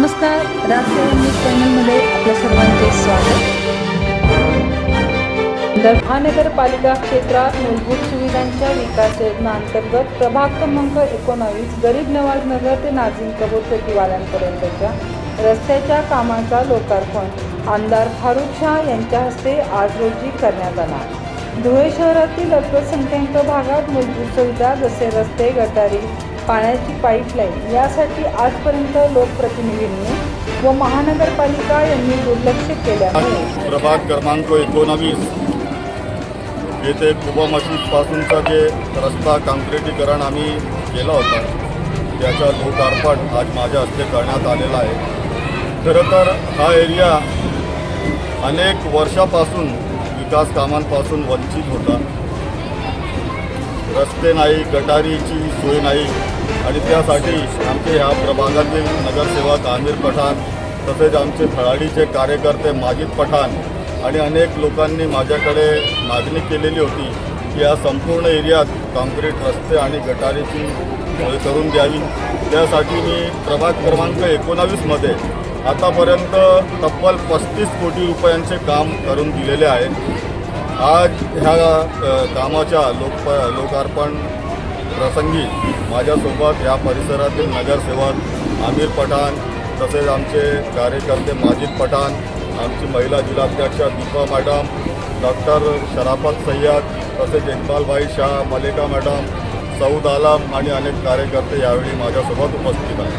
नमस्कार राजसेवा न्यूज चॅनलमध्ये आपल्या सर्वांचे स्वागत. महानगरपालिका क्षेत्रात मूलभूत सुविधांच्या विकास योजना अंतर्गत प्रभाग क्रमांक एकोणावीस गरीब नवाज नगर ते नाझीम कबूर सचिवालयांपर्यंतच्या रस्त्याच्या कामाचा लोकार्पण. आमदार फारुख शाह यांच्या हस्ते आज रोजी करण्यात आला. धुळे शहरातील अल्पसंख्याक भागात मूलभूत सुविधा जसे रस्ते गटारी पाण्याची पाईपलाईन यासाठी आजपर्यंत लोकप्रतिनिधींनी व महानगरपालिका यांनी दुर्लक्ष केल्यामुळे प्रभाग क्रमांक एकोणावीस येथे कुबा मशीदपासूनचा जे रस्ता काँक्रिटीकरण आम्ही केला होता त्याचा लोकार्पण आज माझ्या हस्ते करण्यात आलेला आहे. खरं तर हा एरिया अनेक वर्षापासून विकास कामांपासून वंचित होता. रस्ते नाही गटारीची सोय नाही. आणि त्यासाठी आमचे ह्या प्रभागातील नगरसेवक आमिर पठाण तसेच आमचे फळाडीचे कार्यकर्ते माजिद पठाण आणि अनेक लोकांनी माझ्याकडे मागणी केलेली होती की या संपूर्ण एरियात काँक्रीट रस्ते आणि गटारीची सोय करून द्यावी. त्यासाठी मी प्रभाग क्रमांक एकोणावीसमध्ये आतापर्यंत तब्बल पस्तीस कोटी रुपयांचे काम करून दिलेले आहे. आज ह्या कामाच्या लोक लोकार्पण प्रसंगी माझ्यासोबत या परिसरातील नगरसेवक आमिर पठाण तसेच आमचे कार्यकर्ते माजिद पठाण आमची महिला जिल्हाध्यक्षा दीपा मॅडम डॉक्टर शराफत सय्यद तसेच इक्बालभाई शाह मलिका मॅडम सौद आलम आणि अनेक कार्यकर्ते यावेळी माझ्यासोबत उपस्थित आहेत.